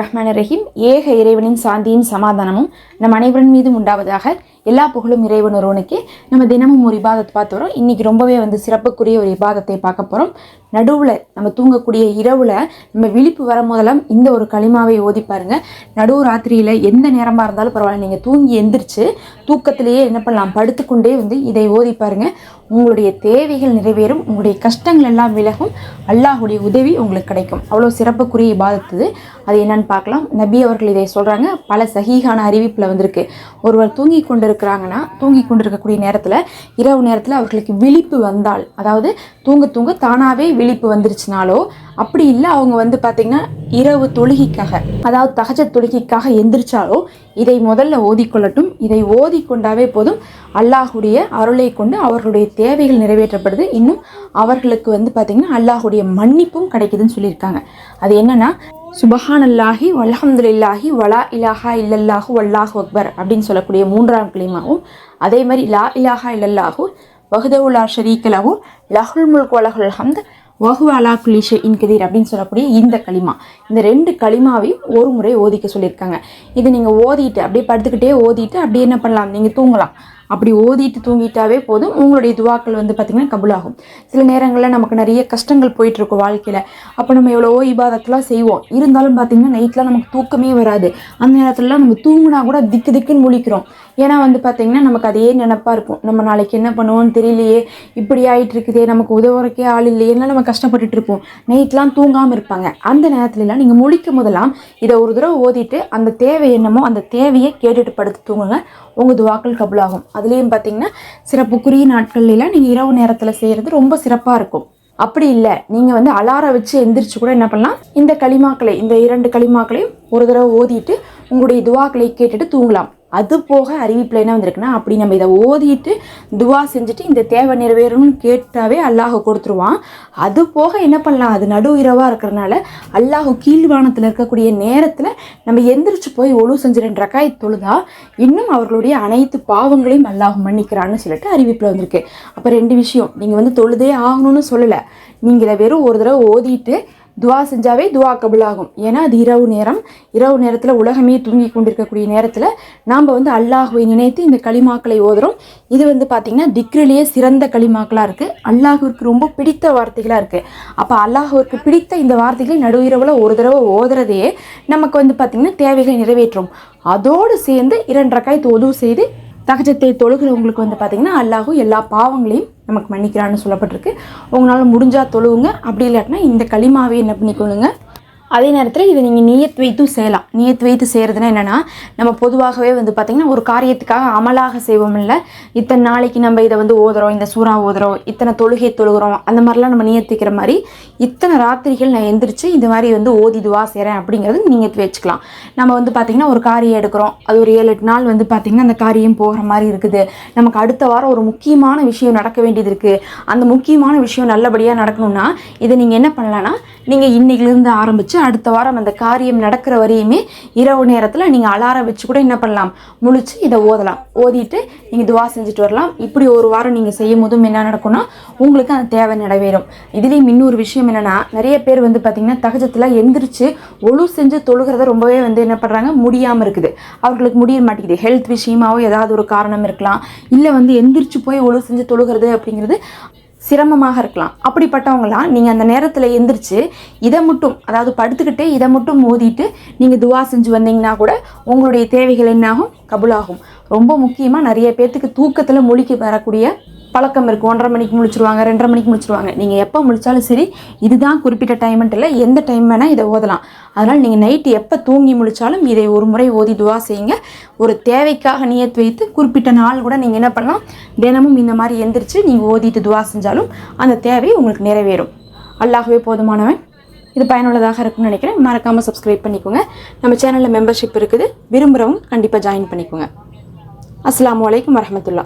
ரஹ்மான ரஹீம் ஏக இறைவனின் சாந்தியும் சமாதானமும் நம் அனைவரின் மீதும் உண்டாவதாக எல்லா புகழும் இறைவன் ஒருவனுக்கே. நம்ம தினமும் ஒரு இபாதத்தை பார்த்து வரோம். இன்னைக்கு ரொம்பவே வந்து சிறப்புக்குரிய ஒரு இபாதத்தை பார்க்க போகிறோம் நடுவில் நம்ம தூங்கக்கூடிய இரவில் நம்ம விழிப்பு வர போதெல்லாம் இந்த ஒரு களிமாவை ஓதி பாருங்க. நடுவு ராத்திரியில் எந்த நேரமாக இருந்தாலும் பரவாயில்ல. நீங்கள் தூங்கி எந்திரிச்சு தூக்கத்திலேயே என்ன பண்ணலாம்? படுத்துக்கொண்டே வந்து இதை ஓதி பாருங்க. உங்களுடைய தேவைகள் நிறைவேறும். உங்களுடைய கஷ்டங்கள் எல்லாம் விலகும். அல்லாஹுடைய உதவி உங்களுக்கு கிடைக்கும். அவ்வளோ சிறப்புக்குரிய இபாதத்து அது என்னன்னு பார்க்கலாம். நபி அவர்கள் இதை சொல்கிறாங்க பல சகிகான அறிவிப்பில் வந்திருக்கு. ஒருவர் தூங்கி கொண்டு இருக்கிறாங்கன்னா தூங்கி கொண்டு இருக்கக்கூடிய நேரத்தில் இரவு நேரத்தில் அவர்களுக்கு விழிப்பு வந்தால் அதாவது தூங்க தூங்க தானாகவே விழிப்பு வந்துருச்சுனாலோ அப்படி இல்லை அவங்க வந்து பார்த்திங்கன்னா இரவு தொழுகைக்காக அதாவது தகஜ தொழுகைக்காக எந்திரிச்சாலோ இதை முதல்ல ஓதிக்கொள்ளட்டும். இதை ஓதிக்கொண்டாவே போதும் அல்லாஹுடைய அருளை கொண்டு அவர்களுடைய தேவைகள் நிறைவேற்றப்படுது. இன்னும் அவர்களுக்கு வந்து பார்த்திங்கன்னா அல்லாஹுடைய மன்னிப்பும் கிடைக்குதுன்னு சொல்லியிருக்காங்க. அது என்னன்னா சுபஹானல்லாஹி வல்ஹம்துலில்லாஹி வலா இலாஹா இல்லல்லாஹு வல்லாஹு அக்பர் அப்படின்னு சொல்லக்கூடிய மூன்றாம் கிளிமாவும் அதே மாதிரி லா இலாஹா இல்லல்லாஹு வஹ்தவுலா ஷரீக்கலஹு லஹுல் முல்க் வலஹுல் ஹம்த் வகுவாலா அலா குலிஷே அப்படின்னு சொல்லக்கூடிய இந்த களிமா. இந்த ரெண்டு களிமாவையும் ஒரு முறை ஓதிக்க சொல்லியிருக்காங்க. இதை நீங்கள் ஓதிட்டு அப்படியே படுத்துக்கிட்டே ஓதிட்டு அப்படியே என்ன பண்ணலாம்? நீங்கள் தூங்கலாம். அப்படி ஓதிட்டு தூங்கிட்டாவே போதும். உங்களுடைய துவாக்கள் வந்து பார்த்திங்கன்னா கபுலாகும். சில நேரங்களில் நமக்கு நிறைய கஷ்டங்கள் போயிட்டுருக்கும் வாழ்க்கையில். அப்போ நம்ம எவ்வளவோ இபாதத்தெலாம் செய்வோம். இருந்தாலும் பார்த்திங்கன்னா நைட்லாம் நமக்கு தூக்கமே வராது. அந்த நேரத்துலலாம் நம்ம தூங்கினா கூட திக்கு திக்குன்னு முழிக்கிறோம். ஏன்னா வந்து பார்த்திங்கன்னா நமக்கு அதே நினப்பாக இருக்கும். நம்ம நாளைக்கு என்ன பண்ணுவோம்னு தெரியலையே. இப்படி ஆகிட்டு இருக்குதே நமக்கு உதவுறக்கே ஆள் இல்லையேன்னா நம்ம கஷ்டப்பட்டுட்டு இருப்போம். நைட்லாம் தூங்காமல் இருப்பாங்க. அந்த நேரத்துலலாம் நீங்கள் முழிக்கும் போதெல்லாம் இதை ஒரு தடவை ஓதிட்டு அந்த தேவை என்னமோ அந்த தேவையை கேட்டுட்டு படுத்து தூங்குங்க. உங்கள் துவாக்கள் கபுலாகும். அதுலேயும் பார்த்தீங்கன்னா சிறப்புக்குரிய நாட்கள்லாம் நீங்கள் இரவு நேரத்தில் செய்கிறது ரொம்ப சிறப்பாக இருக்கும். அப்படி இல்லை நீங்கள் வந்து அலாரம் வச்சு எந்திரிச்சு கூட என்ன பண்ணலாம்? இந்த களிமாக்களை இந்த இரண்டு களிமாக்களையும் ஒரு தடவை ஓதிட்டு உங்களுடைய துவாக்களை கேட்டுட்டு தூங்கலாம். அது போக அறிவிப்பில் என்ன வந்திருக்குன்னா அப்படி நம்ம இதை ஓதிட்டு துவா செஞ்சுட்டு இந்த தேவை நிறைவேறணும்னு கேட்டாவே அல்லாஹ் கொடுத்துருவான். அது போக என்ன பண்ணலாம்? அது நடு இரவாக இருக்கிறனால அல்லாஹ் கீழ்வானத்தில் இருக்கக்கூடிய நேரத்தில் நம்ம எந்திரிச்சு போய் ஒழு செஞ்சு ரெண்டு ரக்காய் தொழுதா இன்னும் அவர்களுடைய அனைத்து பாவங்களையும் அல்லாஹ் மன்னிக்கிறான்னு சொல்லிட்டு அறிவிப்பில் வந்திருக்கு. அப்போ ரெண்டு விஷயம் நீங்கள் வந்து தொழுதே ஆகணும்னு சொல்லலை. நீங்கள் இதை வெறும் ஒரு தடவை ஓதிட்டு துவா செஞ்சாவே துவா கபுலாகும். ஏன்னா அது இரவு நேரம். இரவு நேரத்தில் உலகமே தூங்கி கொண்டிருக்கக்கூடிய நேரத்தில் நாம் வந்து அல்லாஹுவை நினைத்து இந்த களிமாக்களை ஓதுறோம். இது வந்து பார்த்திங்கன்னா திக்ரிலேயே சிறந்த களிமாக்களாக இருக்குது அல்லாஹுவிற்கு ரொம்ப பிடித்த வார்த்தைகளாக இருக்குது அப்போ அல்லாஹுவிற்கு பிடித்த இந்த வார்த்தைகளை நடு இரவில் ஒரு தடவை ஓதுறதையே நமக்கு வந்து பார்த்திங்கன்னா தேவைகளை நிறைவேற்றும். அதோடு சேர்ந்து இரண்டரை காய் உதவு செய்து தகஜத்தை தொழுகிறவங்களுக்கு வந்து பார்த்திங்கன்னா அல்லாஹு எல்லா பாவங்களையும் நமக்கு மன்னிக்கிறான்னு சொல்லப்பட்டிருக்கு. உங்களால் முடிஞ்சால் தொழுவுங்க. அப்படி இல்லாட்டினா இந்த களிமாவை என்ன பண்ணிக்கொள்ளுங்க? அதே நேரத்தில் இதை நீங்கள் நியத் வைத்தும் செய்யலாம். நியத் வைத்து செய்கிறதுனா என்னென்னா நம்ம பொதுவாகவே வந்து பார்த்திங்கன்னா ஒரு காரியத்துக்காக அமலாக செய்வோம் இல்லை இத்தனை நாளைக்கு நம்ம இதை வந்து ஓதுறோம் இந்த சூறா ஓதுறோம் இத்தனை தொழுகை தொழுகிறோம் அந்த மாதிரிலாம் நம்ம நியத்திக்கிற மாதிரி இத்தனை ராத்திரிகள் நான் எந்திரிச்சு இந்த மாதிரி வந்து ஓதிதுவா செய்கிறேன் அப்படிங்கிறது நீங்கள் வச்சுக்கலாம். நம்ம வந்து பார்த்திங்கன்னா ஒரு காரியம் எடுக்கிறோம். அது ஒரு ஏழு எட்டு நாள் வந்து பார்த்திங்கன்னா அந்த காரியம் போகிற மாதிரி இருக்குது. நமக்கு அடுத்த வாரம் ஒரு முக்கியமான விஷயம் நடக்க வேண்டியது இருக்குது அந்த முக்கியமான விஷயம் நல்லபடியாக நடக்கணும்னா இதை நீங்கள் என்ன பண்ணலான்னா நீங்கள் இன்றைக்கிலேருந்து ஆரம்பித்து அடுத்த வாரம் அந்த காரியம் நடக்கிற வரையுமே இரவு நேரத்தில் நீங்கள் அலாரம் வச்சு கூட என்ன பண்ணலாம்? முழிச்சு இதை ஓதலாம். ஓதிட்டு நீங்கள் துவா செஞ்சுட்டு வரலாம். இப்படி ஒரு வாரம் நீங்கள் செய்யும் போதும் என்ன நடக்கும்னா உங்களுக்கு அந்த தேவை நிறைவேறும். இதுலேயும் இன்னொரு விஷயம் என்னென்னா நிறைய பேர் வந்து பார்த்திங்கன்னா தகஜத்தில் எந்திரிச்சு ஒழு செஞ்சு தொழுகிறத ரொம்பவே வந்து என்ன பண்ணுறாங்க முடியாமல் இருக்குது. அவர்களுக்கு முடிய மாட்டேங்குது. ஹெல்த் விஷயமாவோ ஏதாவது ஒரு காரணம் இருக்கலாம். இல்லை வந்து எந்திரிச்சு போய் ஒழு செஞ்சு தொழுகிறது அப்படிங்கிறது சிரமமாக இருக்கலாம். அப்படிப்பட்டவங்களாம் நீங்கள் அந்த நேரத்தில் எந்திரிச்சு இதை மட்டும் அதாவது படுத்துக்கிட்டே இதை மட்டும் மோதிட்டு நீங்கள் துவா செஞ்சு வந்தீங்கன்னா கூட உங்களுடைய தேவைகள் என்னாகும்? கபுலாகும். ரொம்ப முக்கியமாக நிறைய பேர்த்துக்கு தூக்கத்தில் மொழிக்கு வரக்கூடிய பழக்கம் இருக்குது ஒன்றரை மணிக்கு முழிச்சிருவாங்க ரெண்டரை மணிக்கு முழிச்சிருவாங்க. நீங்கள் எப்போ முழிச்சாலும் சரி இதுதான் குறிப்பிட்ட டைம்ன்ட்டு இல்லை எந்த டைம் வேணால் இதை ஓதலாம். அதனால் நீங்கள் நைட்டு எப்போ தூங்கி முழிச்சாலும் இதை ஒரு முறை ஓதி துவா செய்யுங்க. ஒரு தேவைக்காக நியத்து வைத்து குறிப்பிட்ட நாள் கூட நீங்கள் என்ன பண்ணலாம்? தினமும் இந்த மாதிரி எந்திரிச்சு நீங்கள் ஓதிட்டு துவா செஞ்சாலும் அந்த தேவை உங்களுக்கு நிறைவேறும். அல்லாகவே போதுமானவன். இது பயனுள்ளதாக இருக்கும்னு நினைக்கிறேன். மறக்காமல் சப்ஸ்கிரைப் பண்ணிக்கோங்க. நம்ம சேனலில் மெம்பர்ஷிப் இருக்குது. விரும்புகிறவங்க கண்டிப்பாக ஜாயின் பண்ணிக்கோங்க. அஸ்ஸலாமு வலைக்கம் வரமத்துல்லா